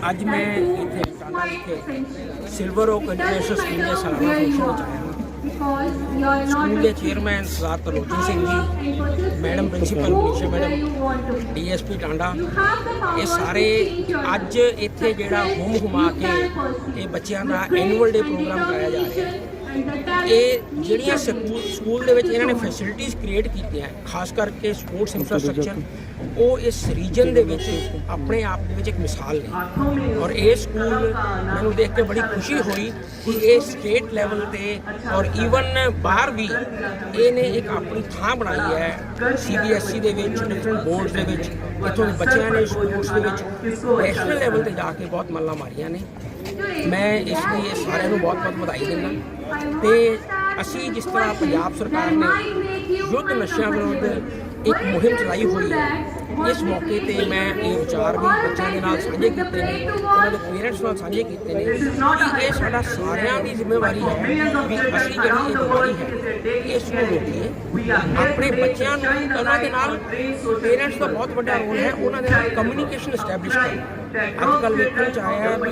ਅੱਜ ਮੈਂ ਇੱਥੇ ਟਾਂਡਾ ਵਿਖੇ ਸਿਲਵਰ ਓਕ ਇੰਟਰਨੈਸ਼ਨਲ ਸਕੂਲ ਦੇ ਸਾਲਾਨਾ ਫੰਕਸ਼ਨ ਵਿੱਚ ਆਇਆ ਸਕੂਲ ਦੇ chairman Sardar Tarlochan Singh ji, madam principal Manisha madam DSP Tanda, ਇਹ ਸਾਰੇ ਅੱਜ ਇੱਥੇ ਜਿਹੜਾ ਹੋਮ ਹੁਮਾ ਕੇ ਇਹ ਬੱਚਿਆਂ ਦਾ ਐਨੂਅਲ ਡੇ ਪ੍ਰੋਗਰਾਮ ਕਰਾਇਆ ਜਾ ਰਿਹਾ ਹੈ। ਇਹ ਜਿਹੜੀਆਂ ਸਕੂਲ ਸਕੂਲ ਦੇ ਵਿੱਚ ਇਹਨਾਂ ਨੇ ਫੈਸਿਲਿਟੀਆਂ ਕ੍ਰੀਏਟ ਕੀਤੀਆਂ ਖਾਸ ਕਰਕੇ ਸਪੋਰਟਸ ਇਨਫਰਾਸਟ੍ਰਕਚਰ ਉਹ ਇਸ ਰੀਜਨ ਦੇ ਵਿੱਚ ਆਪਣੇ ਆਪ ਦੇ ਵਿੱਚ ਇੱਕ ਮਿਸਾਲ ਨੇ। ਔਰ ਇਹ ਸਕੂਲ ਮੈਨੂੰ ਦੇਖ ਕੇ ਬੜੀ ਖੁਸ਼ੀ ਹੋਈ ਕਿ ਇਹ ਸਟੇਟ ਲੈਵਲ ਤੇ ਔਰ ਈਵਨ ਬਾਹਰ ਵੀ ਇਹਨੇ ਇੱਕ ਆਪਣੀ ਥਾਂ ਬਣਾਈ ਹੈ ਸੀਬੀਐਸਈ ਦੇ ਵਿੱਚ ਡਿਫਰੈਂਟ ਬੋਰਡਸ ਦੇ ਵਿੱਚ। ਇੱਥੋਂ ਦੇ ਬੱਚਿਆਂ ਨੇ ਸਪੋਰਟਸ ਦੇ ਵਿੱਚ ਨੈਸ਼ਨਲ ਲੈਵਲ ਤੇ ਜਾ ਕੇ ਬਹੁਤ ਮੱਲਾਂ ਮਾਰੀਆਂ ਨੇ। ਮੈਂ ਇਸ ਲਈ ਇਹ ਸਾਰਿਆਂ ਨੂੰ ਬਹੁਤ-ਬਹੁਤ ਵਧਾਈ ਦਿੰਦਾ। ਤੇ ਅਸੀਂ ਜਿਸ ਤਰ੍ਹਾਂ ਪੰਜਾਬ ਸਰਕਾਰ ਨੇ ਯੁੱਧ ਨਸ਼ਿਆਂ ਵਿਰੁੱਧ ਇੱਕ ਮੁਹਿੰਮ ਚਲਾਈ ਹੋਈ ਹੈ ਇਸ ਮੌਕੇ ਤੇ ਮੈਂ ਇਹ ਵਿਚਾਰ ਵੀ ਬੱਚਿਆਂ ਦੇ ਨਾਲ ਸਾਂਝੇ ਕੀਤੇ ਨੇ। ਉਹਨਾਂ ਦੇ ਪੇਰੈਂਟਸ ਨਾਲ ਸਾਂਝੇ ਕੀਤੇ ਨੇ ਕਿ ਇਹ ਸਾਡਾ ਸਾਰਿਆਂ ਦੀ ਜ਼ਿੰਮੇਵਾਰੀ ਹੈ ਵੀ ਅਸੀਂ ਜਿਹੜੀ ਇਹ ਬਿਮਾਰੀ ਹੈ, ਇਸ ਨੂੰ ਰੋਕੀਏ। ਆਪਣੇ ਬੱਚਿਆਂ ਨੂੰ ਉਹਨਾਂ ਦੇ ਨਾਲ ਪੇਰੈਂਟਸ ਦਾ ਬਹੁਤ ਵੱਡਾ ਰੋਲ ਹੈ, ਉਹਨਾਂ ਦੇ ਨਾਲ ਕਮਿਊਨੀਕੇਸ਼ਨ ਐਸਟੈਬਲਿਸ਼ ਕਰਨਾ। ਅੱਜ ਕੱਲ੍ਹ ਵੇਖਣ ਚ ਆਇਆ ਵੀ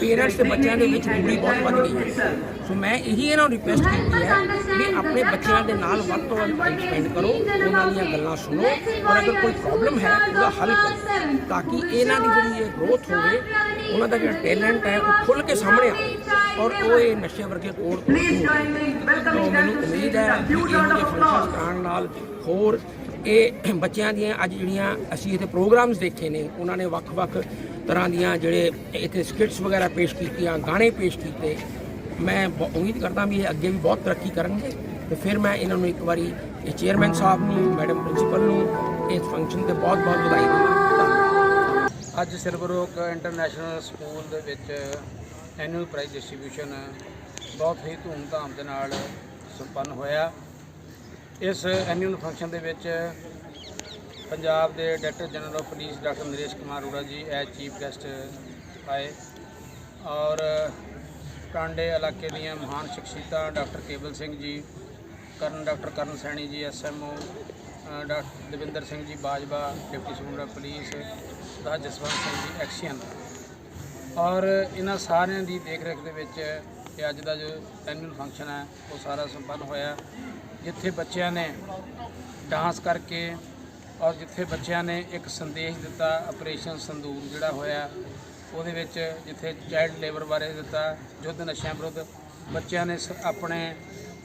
ਪੇਰੈਂਟਸ ਤੇ ਬੱਚਿਆਂ ਦੇ ਵਿੱਚ ਦੂਰੀ ਬਹੁਤ ਵੱਧ ਗਈ ਹੈ। ਸੋ ਮੈਂ ਇਹੀ ਇਹਨਾਂ ਨੂੰ ਰਿਕੁਐਸਟ ਕੀਤੀ ਹੈ ਵੀ ਆਪਣੇ ਬੱਚਿਆਂ ਦੇ ਨਾਲ ਵੱਧ ਤੋਂ ਵੱਧ ਟਾਈਮ ਸਪੈਂਡ ਕਰੋ, ਉਹਨਾਂ ਦੀਆਂ ਗੱਲਾਂ ਸੁਣੋ। ਔਰ ਅਗਰ ਕੋਈ ਪ੍ਰੋਬਲਮ ਹੈ ਉਹਦਾ ਹੱਲ ਕਰੋ, ਤਾਂ ਕਿ ਇਹਨਾਂ ਦੀ ਜਿਹੜੀ ਇਹ ਗਰੋਥ ਹੋਵੇ, ਉਹਨਾਂ ਦਾ ਜਿਹੜਾ ਟੈਲੈਂਟ ਹੈ, ਉਹ ਖੁੱਲ ਕੇ ਸਾਹਮਣੇ ਆਵੇ। ਔਰ ਉਹ ਇਹ ਨਸ਼ੇ ਵਰਗੇ ਕੋੜ ਤੋਂ ਮੈਨੂੰ ਉਮੀਦ ਹੈ ਕਿ ਇਹੋ ਫੰਕਸ਼ਨ ਕਰਾਉਣ ਨਾਲ ਹੋਰ ਇਹ ਬੱਚਿਆਂ ਦੀਆਂ ਅੱਜ ਜਿਹੜੀਆਂ ਅਸੀਂ ਇੱਥੇ ਪ੍ਰੋਗਰਾਮਸ ਦੇਖੇ ਨੇ, ਉਹਨਾਂ ਨੇ ਵੱਖ-ਵੱਖ ਤਰ੍ਹਾਂ ਦੀਆਂ ਜਿਹੜੇ ਇੱਥੇ ਸਕਿਟਸ ਵਗੈਰਾ ਪੇਸ਼ ਕੀਤੀਆਂ, ਗਾਣੇ ਪੇਸ਼ ਕੀਤੇ। ਮੈਂ ਬ- ਉਮੀਦ ਕਰਦਾ ਵੀ ਇਹ ਅੱਗੇ ਵੀ ਬਹੁਤ ਤਰੱਕੀ ਕਰਨਗੇ। ਤੇ ਫਿਰ ਮੈਂ ਇਹਨਾਂ ਨੂੰ ਇੱਕ ਵਾਰੀ ਇਹ ਚੇਅਰਮੈਨ ਸਾਹਿਬ ਨੂੰ, ਮੈਡਮ ਪ੍ਰਿੰਸੀਪਲ ਨੂੰ ਇਸ ਫੰਕਸ਼ਨ ਤੇ ਬਹੁਤ-ਬਹੁਤ ਵਧਾਈ ਦਿੰਦਾ ਅੱਜ ਸਿਲਵਰੋਕ ਇੰਟਰਨੈਸ਼ਨਲ ਸਕੂਲ ਦੇ ਵਿੱਚ ਐਨੂਅਲ ਪ੍ਰਾਈਜ਼ ਡਿਸਟ੍ਰੀਬਿਊਸ਼ਨ ਬਹੁਤ ਹੀ ਧੂਮਧਾਮ ਦੇ ਨਾਲ ਸੰਪੰਨ ਹੋਇਆ। ਇਸ ਐਨੂਅਲ ਫੰਕਸ਼ਨ ਦੇ ਵਿੱਚ ਪੰਜਾਬ ਦੇ director general of police doctor Naresh Kumar Arora ji as chief guest ਆਏ ਔਰ ਟਾਂਡੇ ਇਲਾਕੇ ਦੀਆਂ ਮਹਾਨ ਸ਼ਖਸੀਅਤਾਂ ਡਾਕਟਰ ਕੇਵਲ ਸਿੰਘ ਜੀ, ਕਰਨ ਡਾਕਟਰ ਕਰਨ ਸੈਣੀ ਜੀ SMO doctor Davinder Singh ji, Bajwa, deputy superintendent police ਦਾ ਜਸਵੰਤ ਸਿੰਘ ਜੀ, ਐਕਸ਼ਨ। ਔਰ ਇਹਨਾਂ ਸਾਰਿਆਂ ਦੀ ਦੇਖ ਰੇਖ ਦੇ ਵਿੱਚ ਇਹ ਅੱਜ ਦਾ ਜੋ ਐਨੂਅਲ ਫੰਕਸ਼ਨ ਹੈ, ਉਹ ਸਾਰਾ ਸੰਪੰਨ ਹੋਇਆ। ਜਿੱਥੇ ਬੱਚਿਆਂ ਨੇ ਡਾਂਸ ਕਰਕੇ ਔਰ ਜਿੱਥੇ ਬੱਚਿਆਂ ਨੇ ਇੱਕ ਸੰਦੇਸ਼ ਦਿੱਤਾ, ਆਪਰੇਸ਼ਨ ਸੰਦੂਰ ਜਿਹੜਾ ਹੋਇਆ, ਉਹਦੇ ਵਿੱਚ ਜਿੱਥੇ ਚਾਈਲਡ ਲੇਬਰ ਬਾਰੇ ਦਿੱਤਾ, ਯੁੱਧ ਨਸ਼ਿਆਂ ਵਿਰੁੱਧ ਬੱਚਿਆਂ ਨੇ ਸ- ਆਪਣੇ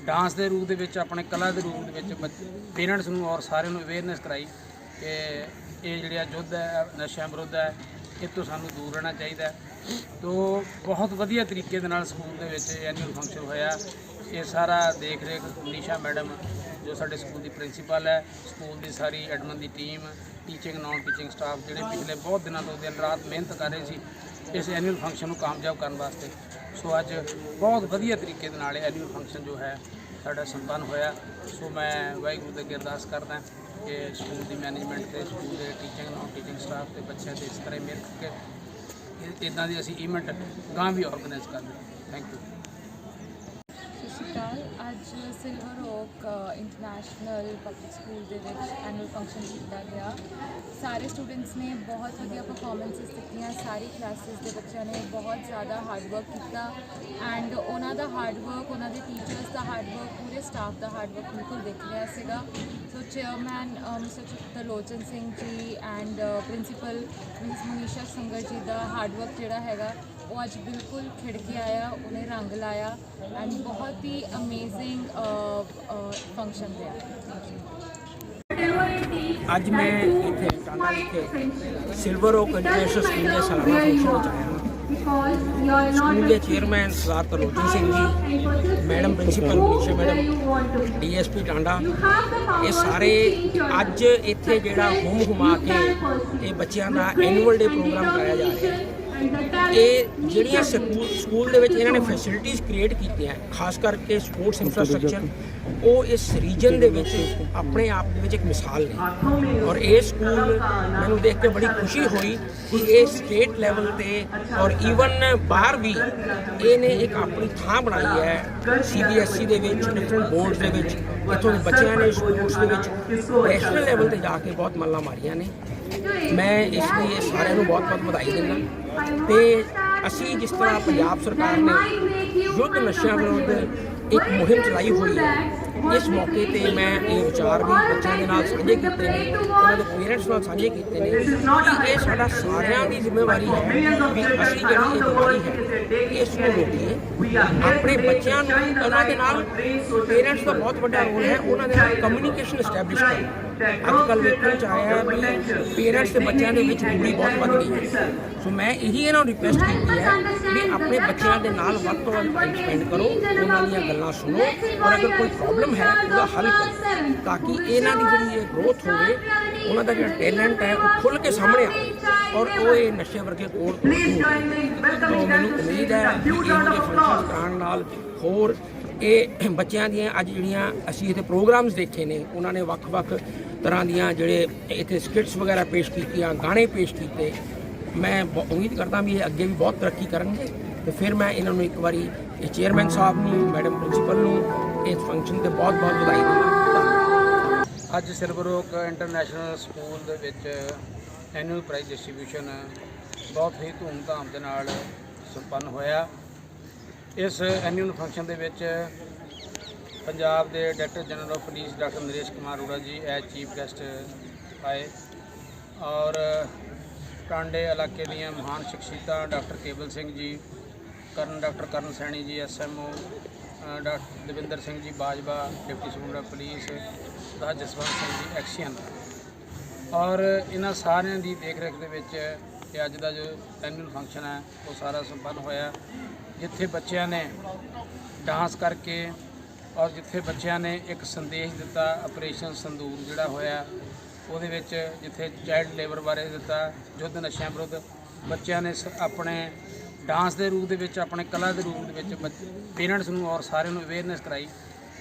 ਡਾਂਸ ਦੇ ਰੂਪ ਦੇ ਵਿੱਚ, ਆਪਣੇ ਕਲਾ ਦੇ ਰੂਪ ਦੇ ਵਿੱਚ ਪੇਰੈਂਟਸ ਨੂੰ ਔਰ ਸਾਰਿਆਂ ਨੂੰ ਅਵੇਅਰਨੈਸ ਕਰਾਈ ਕਿ ਇਹ ਜਿਹੜਾ ਯੁੱਧ ਹੈ, ਨਸ਼ਿਆਂ ਵਿਰੁੱਧ ਹੈ, ਇਹ ਤੋਂ ਸਾਨੂੰ ਦੂਰ ਰਹਿਣਾ ਚਾਹੀਦਾ ਹੈ। ਤੋ ਬਹੁਤ ਵਧੀਆ ਤਰੀਕੇ ਦੇ ਨਾਲ ਸਕੂਲ ਦੇ ਵਿੱਚ ਐਨੂਅਲ ਫੰਕਸ਼ਨ ਹੋਇਆ। ਇਹ ਸਾਰਾ ਦੇਖ ਰੇਖ ਨੀਸ਼ਾ ਮੈਡਮ, ਜੋ ਸਾਡੇ ਸਕੂਲ ਦੀ ਪ੍ਰਿੰਸੀਪਲ ਹੈ, ਸਕੂਲ ਦੀ ਸਾਰੀ ਐਡਮਨ ਦੀ team teaching non teaching staff ਜਿਹੜੇ ਪਿਛਲੇ ਬਹੁਤ ਦਿਨਾਂ ਤੋਂ ਦਿਨ ਰਾਤ ਮਿਹਨਤ ਕਰ ਰਹੇ ਸੀ, ਇਸ ਐਨੂਅਲ ਫੰਕਸ਼ਨ ਨੂੰ ਕਾਮਯਾਬ ਕਰਨ ਵਾਸਤੇ। ਸੋ ਅੱਜ ਬਹੁਤ ਵਧੀਆ ਤਰੀਕੇ ਦੇ ਨਾਲ ਐਨੂਅਲ ਫੰਕਸ਼ਨ ਜੋ ਹੈ ਸਾਡਾ ਸੰਪੰਨ ਹੋਇਆ। ਸੋ ਮੈਂ ਵਾਹਿਗੁਰੂ ਦੇ ਅੱਗੇ ਅਰਦਾਸ ਕਰਦਾ ਕਿ ਸਕੂਲ ਦੀ ਮੈਨੇਜਮੈਂਟ ਤੇ ਸਕੂਲ ਦੇ ਟੀਚਿੰਗ ਨਾਨ ਟੀਚਿੰਗ ਸਟਾਫ ਤੇ ਬੱਚਿਆਂ ਦੇ ਇਸ ਤਰ੍ਹਾਂ ਮਿਲ ਮਿਹਨਤ ਕਰਕੇ ਇਦਾਂ ਦੀ ਅਸੀਂ ਇਵੈਂਟ ਗਾਂ ਵੀ ਆਰਗੇਨਾਈਜ਼ ਕਰਦੇ ਥੈਂਕ ਯੂ ਅਕਾਲ ਅੱਜ Silver Oak International Public School ਦੇ ਵਿੱਚ ਐਨੂਅਲ ਫੰਕਸ਼ਨ ਕੀਤਾ ਗਿਆ। ਸਾਰੇ ਸਟੂਡੈਂਟਸ ਨੇ ਬਹੁਤ ਵਧੀਆ ਪਰਫਾਰਮੈਂਸਸ ਦਿੱਤੀਆਂ ਸਾਰੀ ਕਲਾਸਿਸ ਦੇ ਬੱਚਿਆਂ ਨੇ ਬਹੁਤ ਜ਼ਿਆਦਾ ਹਾਰਡ ਵਰਕ ਕੀਤਾ ਐਂਡ ਉਹਨਾਂ ਦਾ ਹਾਰਡ ਵਰਕ ਉਹਨਾਂ ਦੇ ਟੀਚਰਸ ਦਾ ਹਾਰਡ ਵਰਕ ਪੂਰੇ ਸਟਾਫ ਦਾ ਹਾਰਡ ਵਰਕ ਬਿਲਕੁਲ ਦਿਖ ਰਿਹਾ ਸੀਗਾ। So chairman mister Tarlochan Singh ji and principal miss Manisha Sangar ji the hard work ਜਿਹੜਾ ਹੈਗਾ ਉਹ ਅੱਜ ਬਿਲਕੁਲ ਖਿੜ ਕੇ ਆਇਆ, ਉਹਨੇ ਰੰਗ ਲਾਇਆ ਐਂਡ ਬਹੁਤ ਹੀ ਅਮੇਜ਼ਿੰਗ ਫੰਕਸ਼ਨ ਰਿਹਾ। ਅੱਜ ਮੈਂ ਇੱਥੇ ਟਾਂਡਾ ਵਿਖੇ ਸਿਲਵਰ ਓਕ ਇੰਟਰਨੈਸ਼ਨਲ ਸਕੂਲ ਦੇ ਸਾਲਾਨਾ ਫੰਕਸ਼ਨ ਵਿੱਚ ਆਇਆ ਸਕੂਲ ਦੇ chairman Sardar Tarlochan Singh ji, madam principal Manisha madam DSP Tanda, ਇਹ ਸਾਰੇ ਅੱਜ ਇੱਥੇ ਜਿਹੜਾ ਹੋਮ ਹੁਮਾ ਕੇ ਇਹ ਬੱਚਿਆਂ ਦਾ ਐਨੂਅਲ ਡੇ ਪ੍ਰੋਗਰਾਮ ਕਰਾਇਆ ਜਾ ਰਿਹਾ ਹੈ। ਇਹ ਜਿਹੜੀਆਂ ਸਕੂਲ ਸਕੂਲ ਦੇ ਵਿੱਚ ਇਹਨਾਂ ਨੇ ਫੈਸਿਲਿਟੀਆਂ ਕ੍ਰੀਏਟ ਕੀਤੀਆਂ, ਖਾਸ ਕਰਕੇ ਸਪੋਰਟਸ ਇਨਫਰਾਸਟ੍ਰਕਚਰ ਉਹ ਇਸ ਰੀਜਨ ਦੇ ਵਿੱਚ ਆਪਣੇ ਆਪ ਦੇ ਵਿੱਚ ਇੱਕ ਮਿਸਾਲ ਨੇ। ਔਰ ਇਹ ਸਕੂਲ ਮੈਨੂੰ ਦੇਖ ਕੇ ਬੜੀ ਖੁਸ਼ੀ ਹੋਈ ਕਿ ਇਹ ਸਟੇਟ ਲੈਵਲ ਤੇ ਔਰ ਈਵਨ ਬਾਹਰ ਵੀ ਇਹਨੇ ਇੱਕ ਆਪਣੀ ਥਾਂ ਬਣਾਈ ਹੈ ਸੀਬੀਐਸਈ ਦੇ ਵਿੱਚ ਡਿਫਰੈਂਟ ਬੋਰਡਸ ਦੇ ਵਿੱਚ, ਇੱਥੋਂ ਦੇ ਬੱਚਿਆਂ ਨੇ ਸਪੋਰਟਸ ਦੇ ਵਿੱਚ ਨੈਸ਼ਨਲ ਲੈਵਲ ਤੇ ਜਾ ਕੇ ਬਹੁਤ ਮੱਲਾਂ ਮਾਰੀਆਂ ਨੇ। ਮੈਂ ਇਸ ਲਈ ਇਹ ਸਾਰਿਆਂ ਨੂੰ ਬਹੁਤ-ਬਹੁਤ ਵਧਾਈ ਦਿੰਦਾ। ਤੇ ਅਸੀਂ ਜਿਸ ਤਰ੍ਹਾਂ ਪੰਜਾਬ ਸਰਕਾਰ ਨੇ ਯੁੱਧ ਨਸ਼ਿਆਂ ਵਿਰੁੱਧ ਇੱਕ ਮੁਹਿੰਮ ਚਲਾਈ ਹੋਈ ਹੈ, ਇਸ ਮੌਕੇ ਤੇ ਮੈਂ ਇਹ ਵਿਚਾਰ ਵੀ ਬੱਚਿਆਂ ਦੇ ਨਾਲ ਸਾਂਝੇ ਕੀਤੇ ਨੇ, ਉਹਨਾਂ ਦੇ ਪੇਰੈਂਟਸ ਨਾਲ ਸਾਂਝੇ ਕੀਤੇ ਨੇ ਕਿ ਇਹ ਸਾਡਾ ਸਾਰਿਆਂ ਦੀ ਜ਼ਿੰਮੇਵਾਰੀ ਹੈ ਵੀ ਅਸੀਂ ਜਿਹੜੀ ਇਹ ਬਿਮਾਰੀ ਹੈ, ਇਸ ਨੂੰ ਰੋਕੀਏ। ਆਪਣੇ ਬੱਚਿਆਂ ਨੂੰ ਉਹਨਾਂ ਦੇ ਨਾਲ ਪੇਰੈਂਟਸ ਦਾ ਬਹੁਤ ਵੱਡਾ ਰੋਲ ਹੈ, ਉਹਨਾਂ ਦੇ ਨਾਲ ਕਮਿਊਨੀਕੇਸ਼ਨ ਐਸਟੈਬਲਿਸ਼ ਕਰਨਾ ਅੱਜ ਕੱਲ੍ਹ ਵੇਖਣ ਚ ਆਇਆ ਹੈ ਵੀ ਪੇਰੈਂਟਸ ਤੇ ਬੱਚਿਆਂ ਦੇ ਵਿੱਚ ਦੂਰੀ ਬਹੁਤ ਵੱਧ ਗਈ ਹੈ। ਸੋ ਮੈਂ ਇਹੀ ਇਹਨਾਂ ਨੂੰ ਰਿਕੁਐਸਟ ਕੀਤੀ ਹੈ ਵੀ ਆਪਣੇ ਬੱਚਿਆਂ ਦੇ ਨਾਲ ਵੱਧ ਤੋਂ ਵੱਧ ਟਾਈਮ ਸਪੈਂਡ ਕਰੋ ਉਹਨਾਂ ਦੀਆਂ ਗੱਲਾਂ ਸੁਣੋ ਔਰ ਅਗਰ ਕੋਈ ਪ੍ਰੋਬਲਮ ਹੈ ਉਹਦਾ ਹੱਲ ਕਰੋ ਤਾਂ ਕਿ ਇਹਨਾਂ ਦੀ ਜਿਹੜੀ ਇਹ ਗਰੋਥ ਹੋਵੇ ਉਹਨਾਂ ਦਾ ਜਿਹੜਾ ਟੈਲੈਂਟ ਹੈ ਉਹ ਖੁੱਲ ਕੇ ਸਾਹਮਣੇ ਆਵੇ ਔਰ ਉਹ ਇਹ ਨਸ਼ੇ ਵਰਗੇ ਕੋਰ ਤੋਂ ਮੈਨੂੰ ਉਮੀਦ ਹੈ ਕਿ ਇਹੋ ਫੰਕਸ਼ਨ ਕਰਾਉਣ ਨਾਲ ਹੋਰ ਇਹ ਬੱਚਿਆਂ ਦੀਆਂ ਅੱਜ ਜਿਹੜੀਆਂ ਅਸੀਂ ਇੱਥੇ ਪ੍ਰੋਗਰਾਮਸ ਦੇਖੇ ਨੇ, ਉਹਨਾਂ ਨੇ ਵੱਖ-ਵੱਖ ਤਰ੍ਹਾਂ ਦੀਆਂ ਜਿਹੜੇ ਇੱਥੇ ਸਕਿਟਸ ਵਗੈਰਾ ਪੇਸ਼ ਕੀਤੀਆਂ, ਗਾਣੇ ਪੇਸ਼ ਕੀਤੇ। ਮੈਂ ਬ- ਉਮੀਦ ਕਰਦਾ ਵੀ ਇਹ ਅੱਗੇ ਵੀ ਬਹੁਤ ਤਰੱਕੀ ਕਰਨਗੇ। ਤੇ ਫਿਰ ਮੈਂ ਇਹਨਾਂ ਨੂੰ ਇੱਕ ਵਾਰੀ ਇਹ ਚੇਅਰਮੈਨ ਸਾਹਿਬ ਨੂੰ ਮੈਡਮ ਪ੍ਰਿੰਸੀਪਲ ਨੂੰ ਇਸ ਫੰਕਸ਼ਨ ਤੇ ਬਹੁਤ-ਬਹੁਤ ਵਧਾਈ ਦਿੰਦਾ ਅੱਜ ਸਿਲਵਰ ਇੰਟਰਨੈਸ਼ਨਲ ਸਕੂਲ ਦੇ ਵਿੱਚ ਐਨੂਅਲ ਪ੍ਰਾਈਜ਼ ਡਿਸਟ੍ਰੀਬਿਊਸ਼ਨ ਬਹੁਤ ਹੀ ਧੂਮਧਾਮ ਦੇ ਨਾਲ ਸੰਪੰਨ ਹੋਇਆ। ਇਸ ਐਨੂਅਲ ਫੰਕਸ਼ਨ ਦੇ ਵਿੱਚ ਪੰਜਾਬ ਦੇ director general of police doctor Naresh Kumar Arora ji as chief guest ਆਏ ਔਰ ਟਾਂਡੇ ਇਲਾਕੇ ਦੀਆਂ ਮਹਾਨ ਸ਼ਖਸੀਅਤਾਂ ਡਾਕਟਰ ਕੇਵਲ ਸਿੰਘ ਜੀ, ਕਰਨ ਡਾਕਟਰ ਕਰਨ ਸੈਣੀ ਜੀ SMO doctor Davinder Singh ji, Bajwa, deputy superintendent police ਦਾ ਜਸਵੰਤ ਸਿੰਘ ਜੀ, ਐਕਸੀਅਨ। ਔਰ ਇਹਨਾਂ ਸਾਰਿਆਂ ਦੀ ਦੇਖ ਰੇਖ ਦੇ ਵਿੱਚ ਇਹ ਅੱਜ ਦਾ ਜੋ ਐਨੂਅਲ ਫੰਕਸ਼ਨ ਹੈ, ਉਹ ਸਾਰਾ ਸੰਪੰਨ ਹੋਇਆ। ਜਿੱਥੇ ਬੱਚਿਆਂ ਨੇ ਡਾਂਸ ਕਰਕੇ ਔਰ ਜਿੱਥੇ ਬੱਚਿਆਂ ਨੇ ਇੱਕ ਸੰਦੇਸ਼ ਦਿੱਤਾ, ਆਪਰੇਸ਼ਨ ਸੰਦੂਰ ਜਿਹੜਾ ਹੋਇਆ, ਉਹਦੇ ਵਿੱਚ ਜਿੱਥੇ ਚਾਈਲਡ ਲੇਬਰ ਬਾਰੇ ਦਿੱਤਾ, ਯੁੱਧ ਨਸ਼ਿਆਂ ਵਿਰੁੱਧ, ਬੱਚਿਆਂ ਨੇ ਸ- ਆਪਣੇ ਡਾਂਸ ਦੇ ਰੂਪ ਦੇ ਵਿੱਚ, ਆਪਣੇ ਕਲਾ ਦੇ ਰੂਪ ਦੇ ਵਿੱਚ ਪੇਰੈਂਟਸ ਨੂੰ ਔਰ ਸਾਰਿਆਂ ਨੂੰ ਅਵੇਅਰਨੈਸ ਕਰਾਈ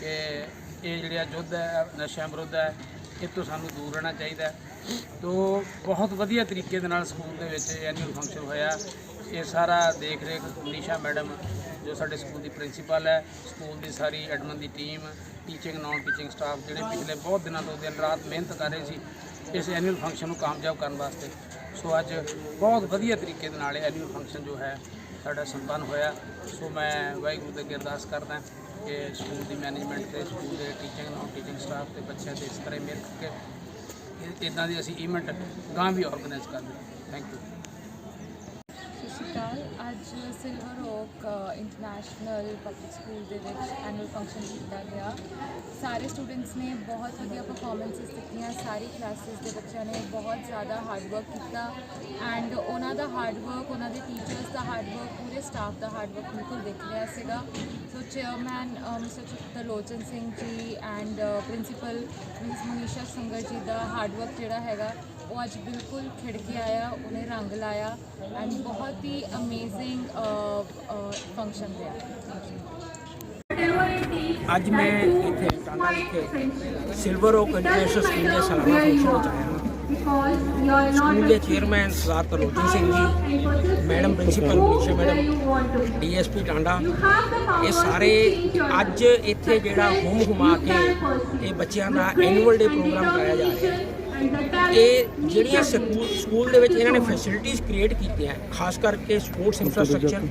ਕਿ ਇਹ ਜਿਹੜਾ ਯੁੱਧ ਹੈ, ਨਸ਼ਿਆਂ ਵਿਰੁੱਧ ਹੈ, ਇਹ ਤੋਂ ਸਾਨੂੰ ਦੂਰ ਰਹਿਣਾ ਚਾਹੀਦਾ ਹੈ। ਤੋ ਬਹੁਤ ਵਧੀਆ ਤਰੀਕੇ ਦੇ ਨਾਲ ਸਕੂਲ ਦੇ ਵਿੱਚ ਐਨੂਅਲ ਫੰਕਸ਼ਨ ਹੋਇਆ। ਇਹ ਸਾਰਾ ਦੇਖ ਰੇਖ ਨੀਸ਼ਾ ਮੈਡਮ, ਜੋ ਸਾਡੇ ਸਕੂਲ ਦੀ ਪ੍ਰਿੰਸੀਪਲ ਹੈ, ਸਕੂਲ ਦੀ ਸਾਰੀ ਐਡਮਨ ਦੀ team, teaching non teaching staff ਜਿਹੜੇ ਪਿਛਲੇ ਬਹੁਤ ਦਿਨਾਂ ਤੋਂ ਦਿਨ ਰਾਤ ਮਿਹਨਤ ਕਰ ਰਹੇ ਸੀ, ਇਸ ਐਨੂਅਲ ਫੰਕਸ਼ਨ ਨੂੰ ਕਾਮਯਾਬ ਕਰਨ ਵਾਸਤੇ। ਸੋ ਅੱਜ ਬਹੁਤ ਵਧੀਆ ਤਰੀਕੇ ਦੇ ਨਾਲ ਇਹ ਐਨੂਅਲ ਫੰਕਸ਼ਨ ਜੋ ਹੈ, ਸਾਡਾ ਸੰਪੰਨ ਹੋਇਆ। ਸੋ ਮੈਂ ਵਾਹਿਗੁਰੂ ਦੇ ਅੱਗੇ ਅਰਦਾਸ ਕਰਦਾ ਕਿ ਸਕੂਲ ਦੀ ਮੈਨੇਜਮੈਂਟ ਤੇ, ਸਕੂਲ ਦੇ ਟੀਚਿੰਗ ਨਾਨ ਟੀਚਿੰਗ ਸਟਾਫ ਤੇ ਬੱਚਿਆਂ ਤੇ ਇਸ ਤਰ੍ਹਾਂ ਹੀ ਮਿਲ ਕੇ ਇਦਾਂ ਦੇ ਅਸੀਂ ਇਵੈਂਟ ਗਾਂ ਵੀ ਆਰਗੇਨਾਈਜ਼ ਕਰਦੇ ਥੈਂਕ ਯੂ ਅੱਜ Silver Oak International Public School ਦੇ ਵਿੱਚ ਐਨੂਅਲ ਫੰਕਸ਼ਨ ਕੀਤਾ ਗਿਆ। ਸਾਰੇ ਸਟੂਡੈਂਟਸ ਨੇ ਬਹੁਤ ਵਧੀਆ ਪਰਫਾਰਮੈਂਸਸ ਦਿੱਤੀਆਂ। ਸਾਰੀ ਕਲਾਸਿਸ ਦੇ ਬੱਚਿਆਂ ਨੇ ਬਹੁਤ ਜ਼ਿਆਦਾ ਹਾਰਡ ਵਰਕ ਕੀਤਾ ਐਂਡ ਉਹਨਾਂ ਦਾ ਹਾਰਡ ਵਰਕ ਉਹਨਾਂ ਦੇ ਟੀਚਰਸ ਦਾ ਹਾਰਡ ਵਰਕ ਪੂਰੇ ਸਟਾਫ ਦਾ ਹਾਰਡ ਵਰਕ ਬਿਲਕੁਲ ਦਿਖ ਰਿਹਾ ਸੀਗਾ। So chairman mister Tarlochan Singh ji and principal miss Manisha Sangar ji the hard work ਜਿਹੜਾ ਹੈਗਾ ਉਹ ਅੱਜ ਬਿਲਕੁਲ ਖਿੜ ਕੇ ਆਇਆ, ਉਹਨੇ ਰੰਗ ਲਾਇਆ ਐਂਡ ਬਹੁਤ ਹੀ ਅਮੇਜ਼ਿੰਗ ਫੰਕਸ਼ਨ ਰਿਹਾ। ਅੱਜ ਮੈਂ ਇੱਥੇ ਟਾਂਡਾ ਵਿਖੇ ਸਿਲਵਰ ਓਕ ਇੰਟਰਨੈਸ਼ਨਲ ਸਕੂਲ ਦੇ ਸਾਲਾਨਾ ਫੰਕਸ਼ਨ ਵਿੱਚ ਆਇਆ ਸਕੂਲ ਦੇ chairman Sardar Tarlochan Singh ji, madam principal Manisha madam DSP Tanda, ਇਹ ਸਾਰੇ ਅੱਜ ਇੱਥੇ ਜਿਹੜਾ ਹੋਮ ਹੁਮਾ ਕੇ ਇਹ ਬੱਚਿਆਂ ਦਾ ਐਨੂਅਲ ਡੇ ਪ੍ਰੋਗਰਾਮ ਕਰਾਇਆ ਜਾ ਰਿਹਾ ਹੈ। ਇਹ ਜਿਹੜੀਆਂ ਸਕੂਲ ਸਕੂਲ ਦੇ ਵਿੱਚ ਇਹਨਾਂ ਨੇ ਫੈਸਿਲਿਟੀਆਂ ਕ੍ਰੀਏਟ ਕੀਤੀਆਂ, ਖਾਸ ਕਰਕੇ ਸਪੋਰਟਸ ਇਨਫਰਾਸਟ੍ਰਕਚਰ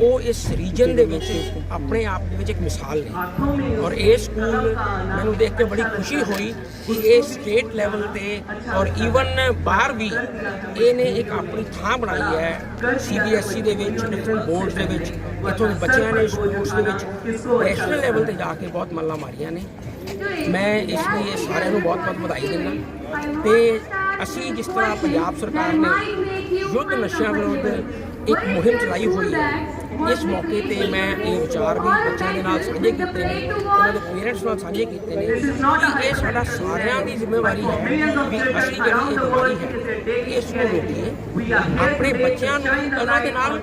ਉਹ ਇਸ ਰੀਜਨ ਦੇ ਵਿੱਚ ਆਪਣੇ ਆਪ ਦੇ ਵਿੱਚ ਇੱਕ ਮਿਸਾਲ ਨੇ। ਔਰ ਇਹ ਸਕੂਲ ਮੈਨੂੰ ਦੇਖ ਕੇ ਬੜੀ ਖੁਸ਼ੀ ਹੋਈ ਕਿ ਇਹ ਸਟੇਟ ਲੈਵਲ ਤੇ ਔਰ ਈਵਨ ਬਾਹਰ ਵੀ ਇਹਨੇ ਇੱਕ ਆਪਣੀ ਥਾਂ ਬਣਾਈ ਹੈ ਸੀਬੀਐਸਈ ਦੇ ਵਿੱਚ ਡਿਫਰੈਂਟ ਬੋਰਡਸ ਦੇ ਵਿੱਚ। ਇੱਥੋਂ ਦੇ ਬੱਚਿਆਂ ਨੇ ਸਪੋਰਟਸ ਦੇ ਵਿੱਚ ਨੈਸ਼ਨਲ ਲੈਵਲ ਤੇ ਜਾ ਕੇ ਬਹੁਤ ਮੱਲਾਂ ਮਾਰੀਆਂ ਨੇ। ਮੈਂ ਇਸ ਲਈ ਇਹ ਸਾਰਿਆਂ ਨੂੰ ਬਹੁਤ-ਬਹੁਤ ਵਧਾਈ ਦਿੰਦਾ। ਤੇ ਅਸੀਂ ਜਿਸ ਤਰ੍ਹਾਂ ਪੰਜਾਬ ਸਰਕਾਰ ਨੇ ਯੁੱਧ ਨਸ਼ਿਆਂ ਵਿਰੁੱਧ ਇੱਕ ਮੁਹਿੰਮ ਚਲਾਈ ਹੋਈ ਹੈ ਇਸ ਮੌਕੇ ਤੇ ਮੈਂ ਇਹ ਵਿਚਾਰ ਵੀ ਬੱਚਿਆਂ ਦੇ ਨਾਲ ਸਾਂਝੇ ਕੀਤੇ ਨੇ, ਉਹਨਾਂ ਦੇ ਪੇਰੈਂਟਸ ਨਾਲ ਸਾਂਝੇ ਕੀਤੇ ਨੇ ਕਿ ਇਹ ਸਾਡਾ ਸਾਰਿਆਂ ਦੀ ਜ਼ਿੰਮੇਵਾਰੀ ਹੈ ਵੀ ਅਸੀਂ ਜਿਹੜੀ ਇਹ ਬਿਮਾਰੀ ਹੈ, ਇਸ ਨੂੰ ਰੋਕੀਏ। ਆਪਣੇ ਬੱਚਿਆਂ ਨੂੰ ਉਹਨਾਂ ਦੇ ਨਾਲ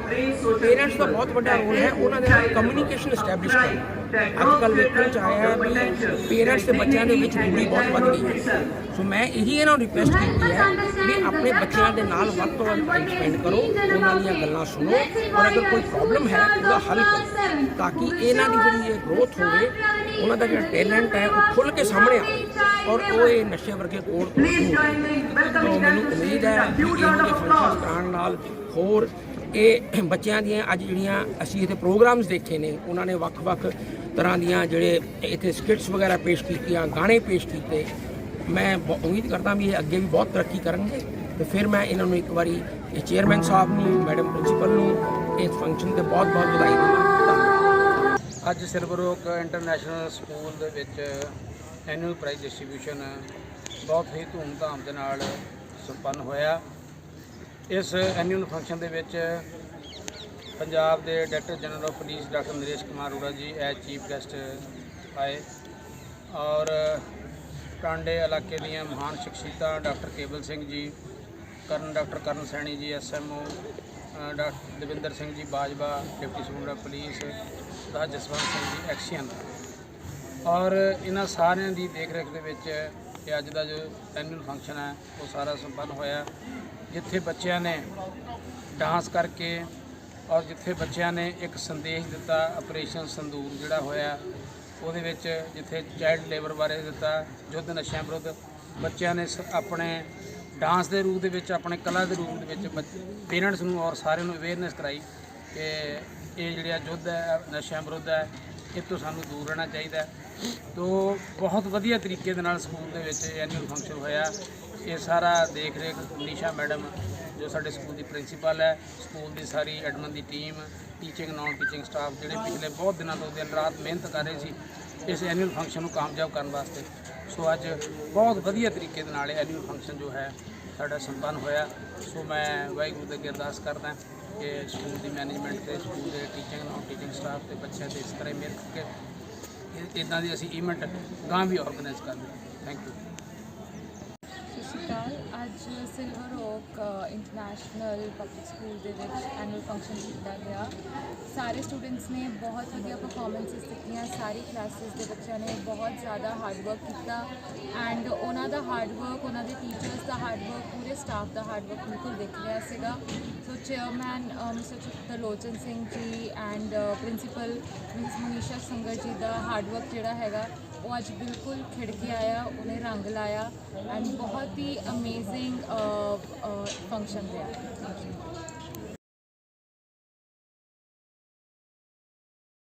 ਪੇਰੈਂਟਸ ਦਾ ਬਹੁਤ ਵੱਡਾ ਰੋਲ ਹੈ, ਉਹਨਾਂ ਦੇ ਨਾਲ ਕਮਿਊਨੀਕੇਸ਼ਨ ਐਸਟੈਬਲਿਸ਼ ਕਰਨਾ ਅੱਜ ਕੱਲ੍ਹ ਵੇਖਣ ਚ ਆਇਆ ਹੈ ਵੀ ਪੇਰੈਂਟਸ ਤੇ ਬੱਚਿਆਂ ਦੇ ਵਿੱਚ ਦੂਰੀ ਬਹੁਤ ਵੱਧ ਗਈ ਹੈ। ਸੋ ਮੈਂ ਇਹੀ ਇਹਨਾਂ ਨੂੰ ਰਿਕੁਐਸਟ ਕੀਤੀ ਹੈ ਵੀ ਆਪਣੇ ਬੱਚਿਆਂ ਦੇ ਨਾਲ ਵੱਧ ਤੋਂ ਵੱਧ ਟਾਈਮ ਸਪੈਂਡ ਕਰੋ, ਉਹਨਾਂ ਦੀਆਂ ਗੱਲਾਂ ਸੁਣੋ। ਔਰ ਅਗਰ ਕੋਈ ਪ੍ਰੋਬਲਮ ਹੈ ਉਹਦਾ ਹੱਲ ਕਰੋ ਤਾਂ ਕਿ ਇਹਨਾਂ ਦੀ ਜਿਹੜੀ ਇਹ ਗਰੋਥ ਹੋਵੇ, ਉਹਨਾਂ ਦਾ ਜਿਹੜਾ ਟੈਲੈਂਟ ਹੈ, ਉਹ ਖੁੱਲ ਕੇ ਸਾਹਮਣੇ ਆਵੇ। ਔਰ ਉਹ ਇਹ ਨਸ਼ੇ ਵਰਗੇ ਕੋੜ ਤੋਂ ਮੈਨੂੰ ਉਮੀਦ ਹੈ ਕਿ ਇਹੋ ਫੰਕਸ਼ਨ ਕਰਾਉਣ ਨਾਲ ਹੋਰ ਇਹ ਬੱਚਿਆਂ ਦੀਆਂ ਅੱਜ ਜਿਹੜੀਆਂ ਅਸੀਂ ਇੱਥੇ ਪ੍ਰੋਗਰਾਮਸ ਦੇਖੇ ਨੇ, ਉਹਨਾਂ ਨੇ ਵੱਖ-ਵੱਖ ਤਰ੍ਹਾਂ ਦੀਆਂ ਜਿਹੜੇ ਇੱਥੇ ਸਕਿਟਸ ਵਗੈਰਾ ਪੇਸ਼ ਕੀਤੀਆਂ, ਗਾਣੇ ਪੇਸ਼ ਕੀਤੇ। ਮੈਂ ਬ- ਉਮੀਦ ਕਰਦਾ ਵੀ ਇਹ ਅੱਗੇ ਵੀ ਬਹੁਤ ਤਰੱਕੀ ਕਰਨਗੇ। ਤੇ ਫਿਰ ਮੈਂ ਇਹਨਾਂ ਨੂੰ ਇੱਕ ਵਾਰੀ, ਇਹ ਚੇਅਰਮੈਨ ਸਾਹਿਬ ਨੂੰ, ਮੈਡਮ ਪ੍ਰਿੰਸੀਪਲ ਨੂੰ ਇਸ ਫੰਕਸ਼ਨ ਤੇ ਬਹੁਤ-ਬਹੁਤ ਵਧਾਈ ਦਿੰਦਾ। ਅੱਜ ਸਿਲਵਰ ਓਕ ਇੰਟਰਨੈਸ਼ਨਲ ਸਕੂਲ ਦੇ ਵਿੱਚ ਐਨੂਅਲ ਪ੍ਰਾਈਜ਼ ਡਿਸਟ੍ਰੀਬਿਊਸ਼ਨ ਬਹੁਤ ਹੀ ਧੂਮਧਾਮ ਦੇ ਨਾਲ ਸੰਪੰਨ ਹੋਇਆ। ਇਸ ਐਨੂਅਲ ਫੰਕਸ਼ਨ ਦੇ ਵਿੱਚ ਪੰਜਾਬ ਦੇ director general of police doctor Naresh Kumar Arora ji as chief guest ਆਏ ਔਰ ਟਾਂਡੇ ਇਲਾਕੇ ਦੀਆਂ ਮਹਾਨ ਸ਼ਖਸੀਅਤਾਂ ਡਾਕਟਰ ਕੇਵਲ ਸਿੰਘ ਜੀ, ਕਰਨ ਡਾਕਟਰ ਕਰਨ ਸੈਣੀ ਜੀ SMO doctor Davinder Singh ji Bajwa, deputy superintendent police ਦਾ ਜਸਵੰਤ ਸਿੰਘ ਜੀ ਐਕਸੀਅਨ ਔਰ ਇਹਨਾਂ ਸਾਰਿਆਂ ਦੀ ਦੇਖ ਰੇਖ ਦੇ ਵਿੱਚ ਇਹ ਅੱਜ ਦਾ ਜੋ ਐਨੂਅਲ ਫੰਕਸ਼ਨ ਹੈ, ਉਹ ਸਾਰਾ ਸੰਪੰਨ ਹੋਇਆ। ਜਿੱਥੇ ਬੱਚਿਆਂ ਨੇ ਡਾਂਸ ਕਰਕੇ ਔਰ ਜਿੱਥੇ ਬੱਚਿਆਂ ਨੇ ਇੱਕ ਸੰਦੇਸ਼ ਦਿੱਤਾ ਆਪਰੇਸ਼ਨ ਸੰਦੂਰ ਜਿਹੜਾ ਹੋਇਆ, ਉਹਦੇ ਵਿੱਚ ਜਿੱਥੇ ਚਾਈਲਡ ਲੇਬਰ ਬਾਰੇ ਦਿੱਤਾ, ਯੁੱਧ ਨਸ਼ਿਆਂ ਵਿਰੁੱਧ, ਬੱਚਿਆਂ ਨੇ ਸ- ਆਪਣੇ ਡਾਂਸ ਦੇ ਰੂਪ ਦੇ ਵਿੱਚ, ਆਪਣੇ ਕਲਾ ਦੇ ਰੂਪ ਦੇ ਵਿੱਚ ਪੇਰੈਂਟਸ ਨੂੰ ਔਰ ਸਾਰਿਆਂ ਨੂੰ ਅਵੇਅਰਨੈਸ ਕਰਾਈ ਕਿ ਇਹ ਜਿਹੜਾ ਯੁੱਧ ਹੈ, ਨਸ਼ਿਆਂ ਵਿਰੁੱਧ ਹੈ, ਇਹ ਤੋਂ ਸਾਨੂੰ ਦੂਰ ਰਹਿਣਾ ਚਾਹੀਦਾ ਹੈ। ਤੋ ਬਹੁਤ ਵਧੀਆ ਤਰੀਕੇ ਦੇ ਨਾਲ ਸਕੂਲ ਦੇ ਵਿੱਚ ਐਨੂਅਲ ਫੰਕਸ਼ਨ ਹੋਇਆ। ਇਹ ਸਾਰਾ ਦੇਖ ਰੇਖ ਨਿਸ਼ਾ ਮੈਡਮ, ਜੋ ਸਾਡੇ ਸਕੂਲ ਦੀ ਪ੍ਰਿੰਸੀਪਲ ਹੈ, ਸਕੂਲ ਦੀ ਸਾਰੀ ਐਡਮਨ ਦੀ team teaching non teaching staff ਜਿਹੜੇ ਪਿਛਲੇ ਬਹੁਤ ਦਿਨਾਂ ਤੋਂ ਦਿਨ ਰਾਤ ਮਿਹਨਤ ਕਰ ਰਹੇ ਸੀ, ਇਸ ਐਨੂਅਲ ਫੰਕਸ਼ਨ ਨੂੰ ਕਾਮਯਾਬ ਕਰਨ ਵਾਸਤੇ। ਸੋ ਅੱਜ ਬਹੁਤ ਵਧੀਆ ਤਰੀਕੇ ਦੇ ਨਾਲ ਇਹ ਐਨੂਅਲ ਫੰਕਸ਼ਨ ਜੋ ਹੈ ਸਾਡਾ ਸੰਪੰਨ ਹੋਇਆ। ਸੋ ਮੈਂ ਵਾਹਿਗੁਰੂ ਦੇ ਅੱਗੇ ਅਰਦਾਸ ਕਰਦਾ ਕਿ ਸਕੂਲ ਦੀ ਮੈਨੇਜਮੈਂਟ ਤੇ, ਸਕੂਲ ਦੇ ਟੀਚਿੰਗ ਨਾਨ ਟੀਚਿੰਗ ਸਟਾਫ ਤੇ ਬੱਚਿਆਂ ਤੇ ਇਸ ਤਰ੍ਹਾਂ ਮਿਲ ਮਿਹਨਤ ਕਰਕੇ ਇਦਾਂ ਦੀ ਅਸੀਂ ਇਵੈਂਟ ਗਾਂ ਵੀ ਆਰਗੇਨਾਈਜ਼ ਕਰਦੇ thank you Akal Silver Oak International Public School ਦੇ ਵਿੱਚ ਐਨੂਅਲ ਫੰਕਸ਼ਨ ਕੀਤਾ ਗਿਆ। ਸਾਰੇ ਸਟੂਡੈਂਟਸ ਨੇ ਬਹੁਤ ਵਧੀਆ ਪਰਫਾਰਮੈਂਸਸ ਦਿੱਤੀਆਂ। ਸਾਰੀ ਕਲਾਸਿਸ ਦੇ ਬੱਚਿਆਂ ਨੇ ਬਹੁਤ ਜ਼ਿਆਦਾ ਹਾਰਡ ਵਰਕ ਕੀਤਾ। ਐਂਡ ਉਹਨਾਂ ਦਾ ਹਾਰਡ ਵਰਕ ਉਹਨਾਂ ਦੇ ਟੀਚਰਸ ਦਾ ਹਾਰਡ ਵਰਕ ਪੂਰੇ ਸਟਾਫ ਦਾ ਹਾਰਡ ਵਰਕ ਬਿਲਕੁਲ ਦਿਖ ਰਿਹਾ ਸੀਗਾ। So chairman mister Tarlochan Singh ji and principal miss Manisha Sangar ji the hard work ਜਿਹੜਾ ਹੈਗਾ ਉਹ ਅੱਜ ਬਿਲਕੁਲ ਖਿੜ ਕੇ ਆਇਆ, ਉਹਨੇ ਰੰਗ ਲਾਇਆ ਐਂਡ ਬਹੁਤ ਹੀ ਅਮੇਜ਼ਿੰਗ ਫੰਕਸ਼ਨ ਰਿਹਾ।